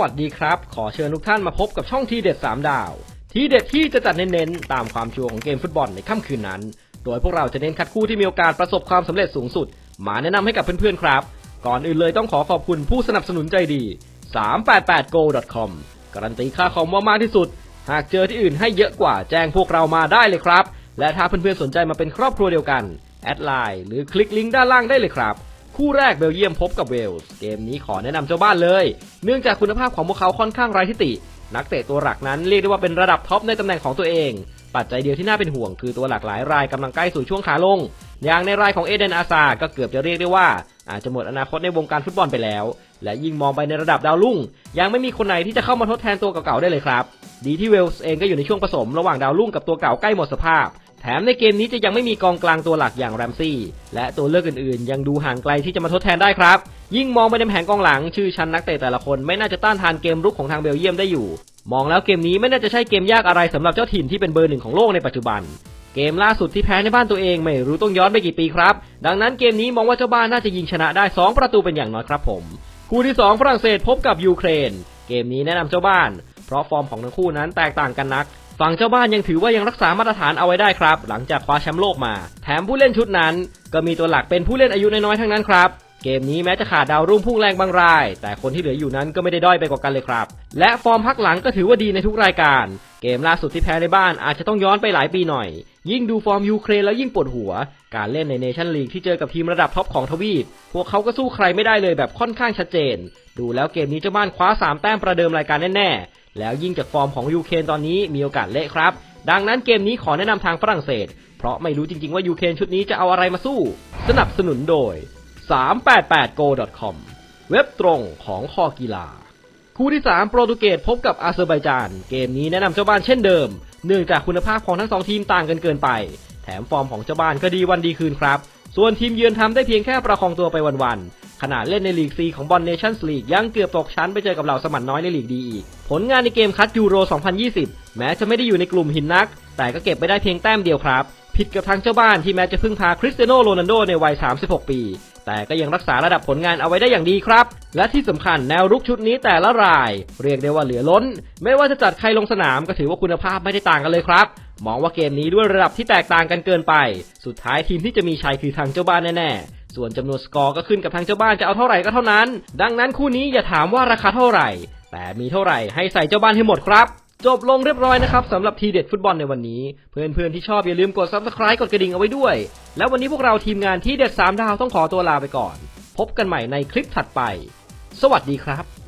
วัสดีครับ ขอเชิญทุกท่านมาพบกับช่องทีเด็ด 3 ดาว ทีเด็ดที่จะจัดเน้นๆ ตามความชัวร์ของเกมฟุตบอลในค่ำคืนนั้น โดยพวกเราจะเน้นคัดคู่ที่มีโอกาสประสบความสำเร็จสูงสุด มาแนะนำให้กับเพื่อนๆครับ ก่อนอื่นเลยต้องขอขอบคุณผู้สนับสนุนใจดี 388go.com การันตีค่าคอมว่ามากที่สุด หากเจอที่อื่นให้เยอะกว่าแจ้งพวกเรามาได้เลยครับ และถ้าเพื่อนๆสนใจมาเป็นครอบครัวเดียวกันแอดไลน์หรือคลิกลิงก์ด้านล่างได้เลยครับ คู่แรกเบลเยียมพบกับเวลส์ เกมนี้ขอแนะนำเจ้าบ้านเลย เนื่องจากคุณภาพของพวกเขาค่อนข้างไร้ทิฏฐินักเตะตัวหลักนั้นเรียกได้ว่าเป็นระดับท็อปในตำแหน่งของตัวเอง ปัจจัยเดียวที่น่าเป็นห่วงคือตัวหลักหลายรายกำลังใกล้สู่ช่วงขาลง อย่างในรายของเอเดนอาซา ก็เกือบจะเรียกได้ว่า อาจจะหมดอนาคตในวงการฟุตบอลไปแล้ว และยิ่งมองไปในระดับดาวรุ่ง ยังไม่มีคนไหนที่จะเข้ามาทดแทนตัวเก่าๆได้เลยครับ ดีที่เวลส์เองก็อยู่ในช่วงผสมระหว่างดาวรุ่งกับตัวเก่าใกล้หมดสภาพ แถมในเกมนี้จะยังไม่มีกองกลางตัวหลักอย่างแรมซี่และตัวเลือกอื่นๆ ยังดูห่างไกลที่จะมาทดแทนได้ครับ ยิ่งมองไปในแผงกองหลังชื่อชั้นนักเตะแต่ละคนไม่น่าจะต้านทานเกมรุกของทางเบลเยียมได้อยู่ มองแล้วเกมนี้ไม่น่าจะใช่เกมยากอะไรสำหรับเจ้าถิ่นที่เป็นเบอร์หนึ่งของโลกในปัจจุบัน เกมล่าสุดที่แพ้ในบ้านตัวเองไม่รู้ต้องย้อนไปกี่ปีครับ ดังนั้นเกมนี้มองว่าเจ้าบ้านน่าจะยิงชนะได้ 2 ประตูเป็นอย่างน้อยครับผมคู่ที่ 2 ฝรั่งเศสพบกับยูเครน เกมนี้แนะนำเจ้าบ้าน เพราะฟอร์มของทั้งคู่นั้นแตกต่างกันนัก ฝั่งเจ้าบ้านยังถือว่ายังรักษามาตรฐานเอาไว้ได้ครับ หลังจากคว้าแชมป์โลกมา แถมผู้เล่นชุดนั้น ก็มีตัวหลักเป็นผู้เล่นอายุน้อยๆทั้งนั้นครับเกมนี้แม้จะขาดดาวรุ่งพุ่งแรงบางราย แต่คนที่เหลืออยู่นั้นก็ไม่ได้ด้อยไปกว่ากันเลยครับ และฟอร์มพักหลังก็ถือว่าดีในทุกรายการ เกมล่าสุดที่แพ้ในบ้านอาจจะต้องย้อนไปหลายปีหน่อย ยิ่งดูฟอร์มยูเครนแล้วยิ่งปวดหัว การเล่นในเนชั่นลีกที่เจอกับทีมระดับท็อปของทวีป พวกเขาก็สู้ใครไม่ได้เลยแบบค่อนข้างชัดเจน ดูแล้วเกมนี้เจ้าบ้านคว้า 3 แต้มประเดิมรายการแน่ๆ แล้วยิ่งจากฟอร์มของยูเครนตอนนี้มีโอกาสเละครับ ดังนั้นเกมนี้ขอแนะนำทางฝรั่งเศส เพราะไม่รู้จริงๆว่ายูเครนชุดนี้จะเอาอะไรมาสู้ สนับสนุนโดย 388go.com เว็บตรงของคอกีฬา คู่ที่ 3 โปรตุเกสพบกับอาเซอร์ไบจาน เกมนี้แนะนำเจ้าบ้านเช่นเดิม เนื่องจากคุณภาพของทั้งสองทีมต่างกันเกินไป แถมฟอร์มของเจ้าบ้านก็ดีวันดีคืนครับ ส่วนทีมเยือนทำได้เพียงแค่ประคองตัวไปวันๆ ขนาดเล่นในลีกซีของบอลเนชั่นส์ลีกยังเกือบตกชั้นไปเจอกับเหล่าสมันน้อยในลีกดีอีก ผลงานในเกมคัดยูโร 2020 แม้จะไม่ได้อยู่ในกลุ่มหินนัก แต่ก็เก็บไปได้เพียงแต้มเดียวครับ ผิดกับทางเจ้าบ้านที่แม้จะพึ่งพาคริสเตียโนโรนัลโดในวัย 36 ปี แต่ก็ยังรักษาระดับผลงานเอาไว้ได้อย่างดีครับ และที่สำคัญแนวรุกชุดนี้แต่ละราย เรียกได้ว่าเหลือล้น ไม่ว่าจะจัดใครลงสนามก็ถือว่าคุณภาพไม่ได้ต่างกันเลยครับมองว่าเกมนี้ด้วยระดับที่แตกต่างกันเกินไป สุดท้ายทีมที่จะมีชัยคือทางเจ้าบ้านแน่ๆ ส่วนจำนวนสกอร์ก็ขึ้นกับทางเจ้าบ้านจะเอาเท่าไหร่ก็เท่านั้น ดังนั้นคู่นี้อย่าถามว่าราคาเท่าไหร่ แต่มีเท่าไหร่ให้ใส่เจ้าบ้านให้หมดครับ จบลงเรียบร้อยนะครับสำหรับทีเด็ดฟุตบอลในวันนี้ เพื่อนๆที่ชอบอย่าลืมกด subscribe กดกระดิ่งเอาไว้ด้วย แล้ววันนี้พวกเราทีมงานทีเด็ด3ดาวต้องขอตัวลาไปก่อน พบกันใหม่ในคลิปถัดไป สวัสดีครับ